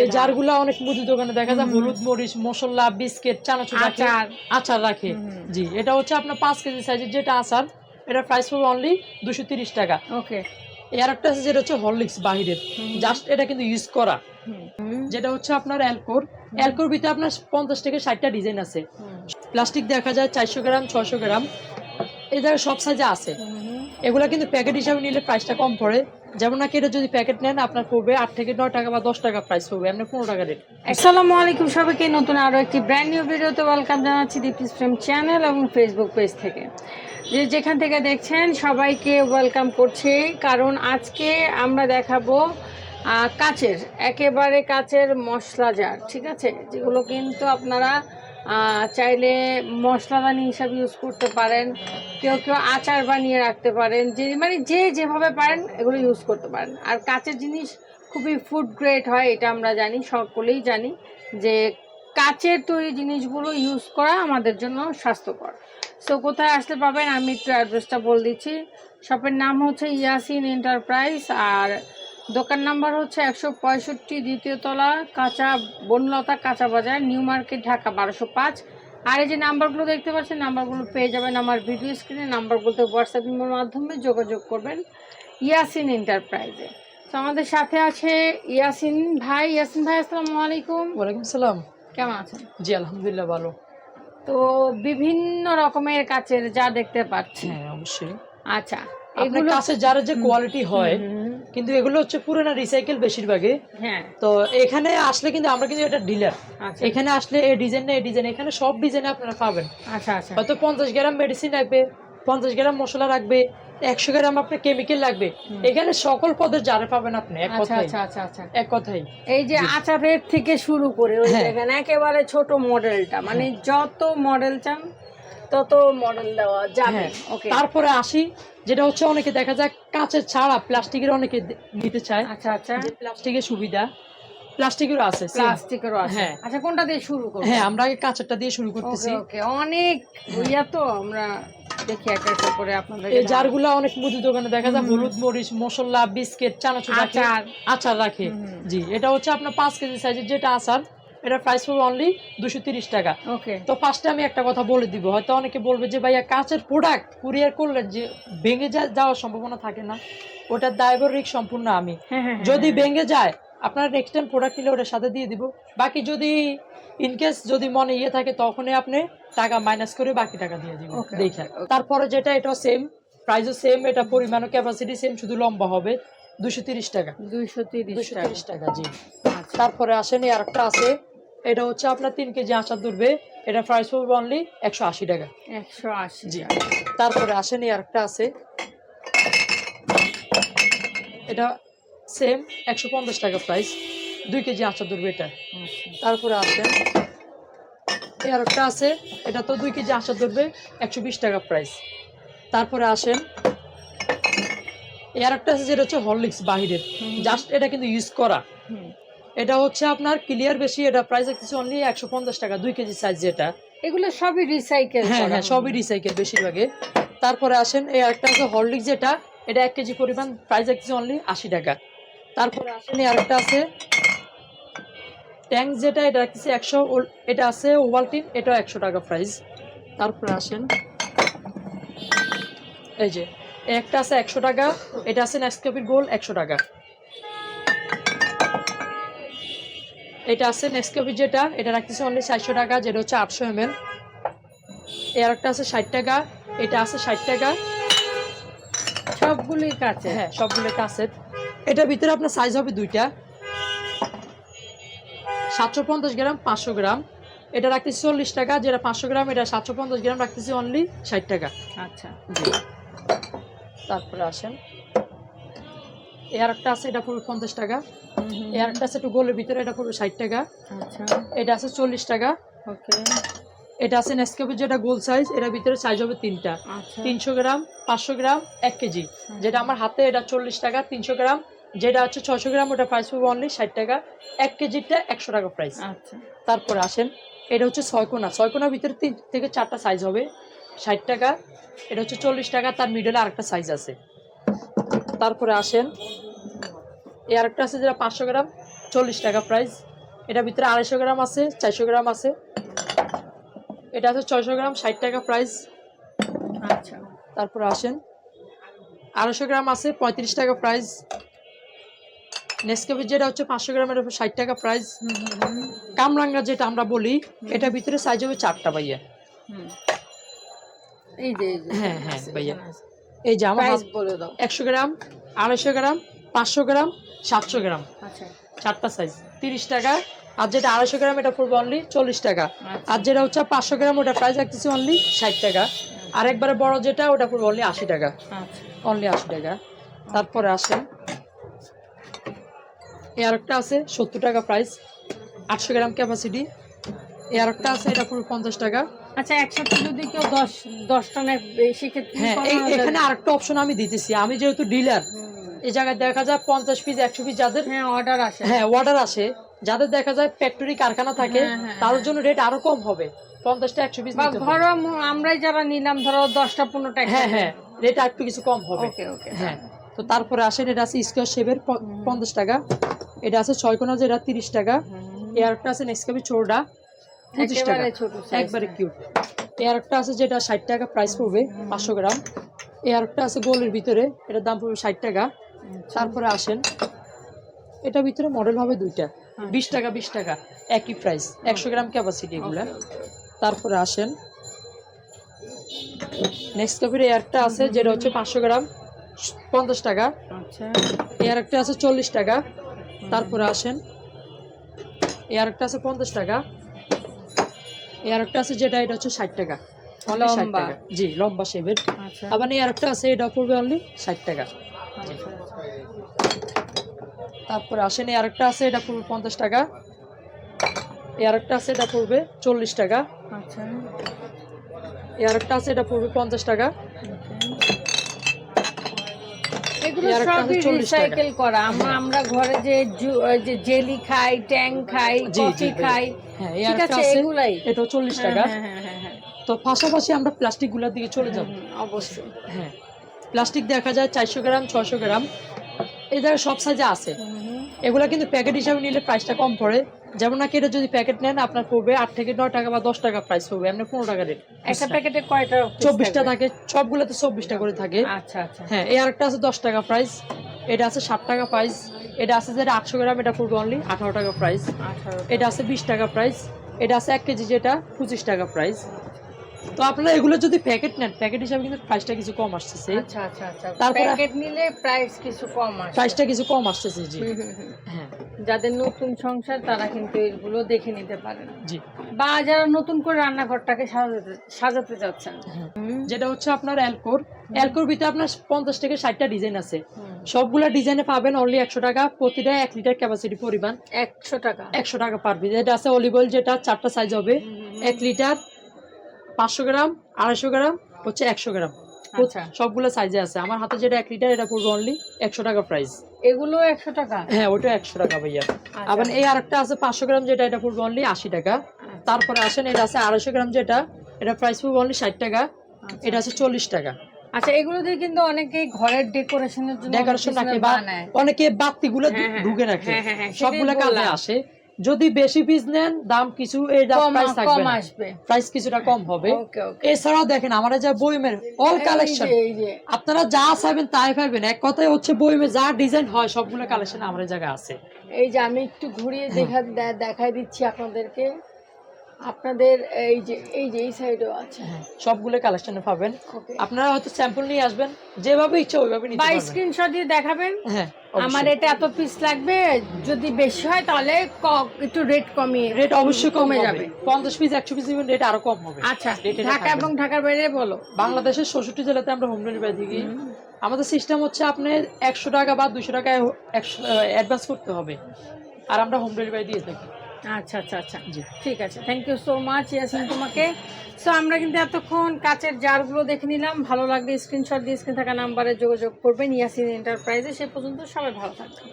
এই জারগুলা অনেক মুদি দোকানে দেখা যায় হলুদ মরিচ মশলা বিস্কিট চানাচুর রাখে আচার। আচার রাখে। জি এটা হচ্ছে আপনার পাঁচ কেজি সাইজের যেটা আচার এটা প্রাইস পড়বে অনলি দুশো তিরিশ টাকা। ওকে এর একটা আছে যেটা হচ্ছে হরলিক্স বাহিরের। জাস্ট এটা কিন্তু ইউজ করা। যেটা হচ্ছে আপনার অ্যালকোর অ্যালকোর ভিতরে আপনার পঞ্চাশ থেকে ষাটটা ডিজাইন আছে। প্লাস্টিক দেখা যায় চারশো গ্রাম ছশো গ্রাম। এই জায়গায় সব সাইজে আছে। এগুলা কিন্তু প্যাকেট হিসাবে নিলে প্রাইসটা কম পড়ে। যেমন নাকি এটা যদি প্যাকেট নেন, আপনার পড়বে আট থেকে নয় টাকা বা দশ টাকা প্রাইস পড়বে, এমনি পনেরো টাকা রেট আসসালামু আলাইকুম সবাইকে, নতুন আরও একটি ব্র্যান্ড নিউ ভিডিওতে ওয়েলকাম জানাচ্ছি দীপ্তি ফ্রেম চ্যানেল এবং ফেসবুক পেজ থেকে। যে যেখান থেকে দেখছেন, সবাইকে ওয়েলকাম করছি, কারণ আজকে আমরা দেখাবো কাচের, একেবারে কাচের মশলা জার ঠিক আছে? যেগুলো কিন্তু আপনারা চাইলে মশলাদানি হিসাবে ইউজ করতে পারেন, কেউ কেউ আচার বানিয়ে রাখতে পারেন, যে মানে যে যেভাবে পারেন এগুলো ইউজ করতে পারেন। আর কাচের জিনিস খুবই ফুড গ্রেড হয়, এটা আমরা জানি, সকলেই জানি, যে কাচের তৈরি জিনিসগুলো ইউজ করা আমাদের জন্য স্বাস্থ্যকর। সো কোথায় আসতে পাবেন? আমি একটু অ্যাড্রেসটা বলে দিচ্ছি। শপের নাম হচ্ছে ইয়াসিন এন্টারপ্রাইজ আর দোকান নাম্বার হচ্ছে একশো পঁয়ষট্টি দ্বিতীয় তলা কাঁচা বনলতা কাঁচা বাজার নিউ মার্কেট ঢাকা বারোশো পাঁচ। আর এই যে নাম্বারগুলো দেখতে পাচ্ছেন নাম্বারগুলো পেয়ে যাবেন আমার ভিডিও স্ক্রিনে। নাম্বারগুলোতে হোয়াটসঅ্যাপ নম্বর মাধ্যমে যোগাযোগ করবেন ইয়াসিন এন্টারপ্রাইজে তো আমাদের সাথে আছে ইয়াসিন ভাই। ইয়াসিন ভাই আসসালামু আলাইকুম। ওয়ালাইকুম সালাম। কেমন আছেন? জি আলহামদুলিল্লাহ ভালো। তো বিভিন্ন রকমের কাচের যা দেখতে পাচ্ছেন। হ্যাঁ অবশ্যই। আচ্ছা এগুলো কাছে যার যে কোয়ালিটি হয় কিন্তু এগুলো হচ্ছে পুরোনো রিসাইকেল বেশিরভাগই। হ্যাঁ। তো এখানে আসলে কিন্তু আমরা কিন্তু এটা ডিলার আচ্ছা। এখানে আসলে এই ডিজাইন না এই ডিজাইন এখানে সব ডিজাইন আপনারা পাবেন। আচ্ছা আচ্ছা। হয়তো পঞ্চাশ গ্রাম মেডিসিন লাগবে পঞ্চাশ গ্রাম মশলা রাখবে একশো গ্রাম আপনার কেমিক্যাল লাগবে। এখানে সকল পদের জারে পাবেন আপনি এক আচ্ছা কথাই আচ্ছা আচ্ছা আচ্ছা। এক কথাই এই যে আচারের থেকে শুরু করে ওই হ্যাঁ। একেবারে ছোট মডেলটা মানে যত মডেল চান তত মডেল দেওয়া যাবে। হ্যাঁ। ওকে তারপরে আসি যেটা হচ্ছে অনেকে দেখা যায় কাঁচের ছাড়া প্লাস্টিকের অনেকে নিতে চায়। আচ্ছা আচ্ছা। প্লাস্টিকের সুবিধা প্লাস্টিকেরও আছে প্লাস্টিকেরও আছে। হ্যাঁ। আচ্ছা কোনটা দিয়ে শুরু করব? হ্যাঁ আমরা আগে কাঁচেরটা দিয়ে শুরু করতেছি। ওকে অনেক ইয়া তো আমরা দেখি একটা একটা করে আপনাদের এই জারগুলা অনেক মুদি দোকানে দেখা যায় হলুদ মরিচ মশলা বিস্কিট চানাচুর রাখে। আচার। আচার রাখে। জি এটা হচ্ছে আপনার পাঁচ কেজি সাইজের যেটা আচার এটা প্রাইস পড়বে অনলি দুশো তিরিশ টাকা। ওকে তো ফার্স্টে আমি একটা কথা বলে দিব হয়তো অনেকে বলবে যে ভাইয়া কাঁচের প্রোডাক্ট কুরিয়ার করলে যে ভেঙে যাওয়ার সম্ভাবনা থাকে না ওটার দায়বর রিক সম্পূর্ণ আমি। হ্যাঁ হ্যাঁ যদি ভেঙে যায় আপনার নেক্সট টাইম প্রোডাক্ট নিলে ওটার সাথে দিয়ে দিব। বাকি যদি ইনকেস যদি মনে ইয়ে থাকে তখনই আপনি টাকা মাইনাস করে বাকি টাকা দিয়ে দিব দেখে. তারপরে যেটা এটা সেম প্রাইসও সেম এটা পরিমাণও ক্যাপাসিটি সেম শুধু লম্বা হবে দুশো তিরিশ টাকা। দুইশো তিরিশ দুশো টাকা তিরিশ টাকা। জি। আচ্ছা। তারপরে আসেনি আর একটা আছে এটা হচ্ছে আপনার তিন কেজি আচার ধরবে। এটা প্রাইস পড়বে অনলি একশো আশি টাকা। একশো আশি জি। তারপরে আসেন আর একটা আছে। এটা সেম একশো পঞ্চাশ টাকা প্রাইস দুই কেজি আচার ধরবে এটা। আচ্ছা। তারপরে আসেন। আর একটা আছে। এটা তো দুই কেজি আচার ধরবে একশো বিশ টাকা প্রাইস তারপরে আসেন। এই আর একটা আছে যেটা হচ্ছে হরলিক্স বাহিরের। জাস্ট এটা কিন্তু ইউজ করা। এটা হচ্ছে আপনার ক্লিয়ার বেশি এটা প্রাইস দেখতেছি অনলি একশো পঞ্চাশ টাকা দুই কেজি সাইজ যেটা। এগুলো সবই রিসাইকেল হ্যাঁ হ্যাঁ সবই রিসাইকেল বেশিরভাগে। তারপরে আসেন এই আরেকটা আছে হরলিক্স যেটা এটা এক কেজি পরিমাণ প্রাইস দেখতেছি অনলি আশি টাকা। তারপরে আসেন এই আরেকটা আছে ট্যাঙ্ক যেটা এটা রাখতেছি একশো এটা আছে ওভালটিন এটাও একশো টাকা প্রাইস তারপরে আসেন এই যে একটা আছে একশো টাকা এটা আছে নেক্সটকপির গোল একশো টাকা। এটা আছে নেক্সটকপির যেটা এটা রাখতেছে অনলি চারশো টাকা যেটা হচ্ছে আটশো এম এল এর একটা আছে ষাট টাকা এটা আছে ষাট টাকা। সবগুলি কাছে? হ্যাঁ সবগুলো কাছে। এটার ভিতরে আপনার সাইজ হবে দুইটা। সাতশো পঞ্চাশ গ্রাম পাঁচশো গ্রাম। এটা রাখতেছি চল্লিশ টাকা যেটা পাঁচশো গ্রাম এটা সাতশো পঞ্চাশ গ্রাম রাখতেছি অনলি ষাট টাকা। আচ্ছা। জি। তারপরে আসেন। এর একটা আছে এটা পড়বে পঞ্চাশ টাকা। এর একটা আছে একটু গোলের ভিতরে এটা পড়বে ষাট টাকা। আচ্ছা। এটা আছে চল্লিশ টাকা। ওকে। এটা আছে নেসকেপের যেটা গোল সাইজ এটার ভিতরে সাইজ হবে তিনটা। আচ্ছা। তিনশো গ্রাম পাঁচশো গ্রাম এক কেজি। যেটা আমার হাতে এটা চল্লিশ টাকা তিনশো গ্রাম। যেটা হচ্ছে ছশো গ্রাম ওটা প্রাইস পড়বে অনলি ষাট টাকা। এক কেজিটা একশো টাকা প্রাইস আচ্ছা। তারপরে আসেন এটা হচ্ছে ছয় কোনা ছয় কোনার ভিতরে তিন থেকে চারটা সাইজ হবে। ষাট টাকা এটা হচ্ছে চল্লিশ টাকা তার মিডলে আরেকটা সাইজ আছে। তারপরে আসেন। এই আরেকটা আছে যেটা পাঁচশো গ্রাম চল্লিশ টাকা প্রাইস এটার ভিতরে আড়াইশো গ্রাম আছে চারশো গ্রাম আছে। এটা আছে ছয়শো গ্রাম ষাট টাকা প্রাইস আচ্ছা। তারপরে আসেন। আড়াইশো গ্রাম আছে পঁয়ত্রিশ টাকা প্রাইস নেসকেফে যেটা হচ্ছে পাঁচশো গ্রামের উপর ষাট টাকা প্রাইস কামরাঙ্গা যেটা আমরা বলি এটার ভিতরে সাইজ হবে চারটা ভাইয়া। এই যে হ্যাঁ, হ্যাঁ, ভাইয়া। এই যে আমার প্রাইস বলে দাও। একশো গ্রাম আড়াইশো গ্রাম পাঁচশো গ্রাম সাতশো গ্রাম। আচ্ছা। চারটা সাইজ তিরিশ টাকা। আর যেটা আড়াইশো গ্রাম এটা পড়বে অনলি চল্লিশ টাকা। আচ্ছা। আর যেটা হচ্ছে পাঁচশো গ্রাম ওটা প্রাইস রাখতেছি অনলি ষাট টাকা। আর একবারে বড় যেটা ওটা পড়বে অনলি আশি টাকা। আচ্ছা। অনলি আশি টাকা। তারপরে আসেন। এই আরেকটা আছে সত্তর টাকা প্রাইস আটশো গ্রাম ক্যাপাসিটি এই আরেকটা আছে এটা পুরো পঞ্চাশ টাকা। আচ্ছা একসাথে যদি কেউ দশ দশটা নেয় সেক্ষেত্রে হ্যাঁ? এখানে আরেকটা অপশন আমি দিতেছি। আমি যেহেতু ডিলার এই জায়গায় দেখা যায় পঞ্চাশ পিস একশো পিস যাদের হ্যাঁ অর্ডার আসে। হ্যাঁ অর্ডার আসে। যাদের দেখা যায় ফ্যাক্টরি কারখানা থাকে হ্যাঁ, হ্যাঁ, তাদের জন্য রেট আরও কম হবে। পঞ্চাশটা একশো পিস ধরো আমরাই যারা নিলাম ধরো দশটা পনেরোটা হ্যাঁ হ্যাঁ রেট আর একটু কিছু কম হবে। ওকে ওকে। হ্যাঁ তো তারপরে আসেন এটা আছে স্কোয়ার শেপের পঞ্চাশ টাকা। এটা আছে ছয় কোনা যেটা তিরিশ টাকা। এয়ারটা আছে নেক্সট কাপি চোরডা পঁচিশ টাকা। একেবারে কিউট এয়ারটা আছে যেটা ষাট টাকা প্রাইস পড়বে পাঁচশো গ্রাম। এয়ারটা আছে গোলের ভিতরে এটার দাম পড়বে ষাট টাকা। তারপরে আসেন এটার ভিতরে মডেল হবে দুইটা। বিশ টাকা বিশ টাকা একই প্রাইস একশো গ্রাম ক্যাপাসিটি এগুলা। তারপরে আসেন। নেক্সট কাপের এয়ারটা আছে যেটা হচ্ছে পাঁচশো গ্রাম পঞ্চাশ টাকা। আচ্ছা। এয়ার একটা আছে চল্লিশ টাকা। তারপরে আসেন। এয়ার একটা আছে পঞ্চাশ টাকা। এয়ার একটা আছে যেটা এটা হচ্ছে ষাট টাকা। লম্বা। জি লম্বা শেপের আচ্ছা। আবার এই একটা আছে এটা পড়বে অনলি ষাট টাকা। আচ্ছা, তারপরে আসেন এই একটা আছে এটা পড়বে পঞ্চাশ টাকা। এই একটা আছে এটা পড়বে চল্লিশ টাকা। আচ্ছা। এয়ার একটা আছে এটা পড়বে পঞ্চাশ টাকা। এগুলো সবই রিসাইকেল করা। আমরা আমরা ঘরে যে যে জেলি খাই ট্যাং খাই কফি খাই হ্যাঁ ঠিক আছে এগুলাই। এটাও চল্লিশ টাকা। হ্যাঁ হ্যাঁ হ্যাঁ তো পাশাপাশি আমরা প্লাস্টিকগুলার দিকে চলে যাব। অবশ্যই। হ্যাঁ প্লাস্টিক দেখা যায় চারশো গ্রাম ছশো গ্রাম। জায়গায় সব সাইজে আছে। এগুলা কিন্তু প্যাকেট হিসাবে নিলে প্রাইসটা কম পড়ে। যেমন নাকি এটা যদি প্যাকেট নেন আপনার পড়বে আট থেকে নয় টাকা বা দশ টাকা প্রাইস পড়বে আপনি পনেরো টাকা রেট একটা প্যাকেটে কয়টা চব্বিশটা থাকে সবগুলোতে চব্বিশটা করে থাকে। আচ্ছা আচ্ছা। হ্যাঁ এই আরেকটা আছে দশ টাকা প্রাইস এটা আছে ষাট টাকা প্রাইস এটা আছে যেটা আটশো গ্রাম এটা পড়বে অনলি আঠারো টাকা প্রাইস এটা আছে বিশ টাকা প্রাইস এটা আছে এক কেজি যেটা পঁচিশ টাকা প্রাইস তো আপনারা এগুলো যদি প্যাকেট নেন প্যাকেট হিসাবে কিন্তু প্রাইসটা কিছু কম আসতেছে। আচ্ছা আচ্ছা আচ্ছা। তারপরে- প্যাকেট নিলে প্রাইস কিছু কম আসে প্রাইসটা কিছু কম আসতেছে জি। হ্যাঁ। যাদের নতুন সংসার তারা কিন্তু এগুলো দেখে নিতে পারেন জি। বা যারা নতুন করে রান্নাঘরটাকে সাজাতে সাজাতে যাচ্ছেন। হ্যাঁ। যেটা হচ্ছে আপনার অ্যালকোর অ্যালকোর ভিতরে আপনার পঞ্চাশ থেকে ষাটটা ডিজাইন আছে। সবগুলা ডিজাইনে পাবেন অনলি একশো টাকা প্রতিটা এক লিটার ক্যাপাসিটি পরিমাণ। একশো টাকা। একশো টাকা পার পিস এটা আছে অলিভ অয়েল যেটা চারটা সাইজ হবে। এক লিটার পাঁচশো গ্রাম আড়াইশো গ্রাম হচ্ছে একশো গ্রাম। আচ্ছা। সবগুলো সাইজে আছে। আমার হাতে যেটা এক লিটার এটা পড়বে অনলি একশো টাকা প্রাইস এগুলো একশো টাকা? হ্যাঁ ওটা একশো টাকা ভাইয়া। আচ্ছা। আবার এই আরেকটা আছে পাঁচশো গ্রাম যেটা এটা পড়বে অনলি আশি টাকা। তারপরে আসেন এটা আছে আড়াইশো গ্রাম যেটা এটা প্রাইস পড়বে অনলি ষাট টাকা। আচ্ছা। এটা আছে চল্লিশ টাকা। আচ্ছা এগুলো দিয়ে কিন্তু অনেকেই ঘরের ডেকোরেশনের জন্য ডেকোরেশন রাখে বা অনেকে বাতি গুলো হ্যাঁ, হ্যাঁ, ঢুকে রাখে। হ্যাঁ, সবগুলো কাজে আসে। যদি বেশি পিস নেন দাম কিছু এই প্রাইস থাকবে আসবে। প্রাইস কিছুটা কম হবে। ওকে ওকে। এছাড়াও দেখেন আমরা যা বইমের অল কালেকশন আপনারা যা চাইবেন তাই পাবেন এক কথায় হচ্ছে বইমে যা ডিজাইন হয় সবগুলো কালেকশন আমার জায়গায় আছে। এই যে আমি একটু ঘুরিয়ে দেখা দেখাই দিচ্ছি আপনাদেরকে। আপনাদের এই যে এই যে এই সাইডেও আছে। হ্যাঁ, সবগুলো কালেকশনে পাবেন। আপনারা হয়তো স্যাম্পল নিয়ে আসবেন যেভাবে ইচ্ছা ওইভাবে নিতে বা পারবেন। স্ক্রিনশট দিয়ে দেখাবেন। হ্যাঁ আমার এটা এত পিস লাগবে যদি বেশি হয় তাহলে একটু রেট কমিয়ে রেট অবশ্যই কমে যাবে। পঞ্চাশ পিস একশো পিস দিবেন রেট আরও কম হবে। আচ্ছা ঢাকা এবং ঢাকার বাইরে বলো। বাংলাদেশের ষষ্ঠটি জেলাতে আমরা হোম ডেলিভারি দিই। আমাদের সিস্টেম হচ্ছে আপনি একশো টাকা বা দুশো টাকা অ্যাডভান্স করতে হবে। আর আমরা হোম ডেলিভারি দিয়ে থাকি। আচ্ছা আচ্ছা আচ্ছা। জি। ঠিক আছে thank you so much Yasin তোমাকে। সো আমরা কিন্তু এতক্ষণ কাচের জারগুলো দেখে নিলাম। ভালো লাগলে স্ক্রিনশট দিয়ে স্ক্রিন থাকা নাম্বারে যোগাযোগ করবেন ইয়াসিন এন্টারপ্রাইজে সে পর্যন্ত সবাই ভালো থাকবেন।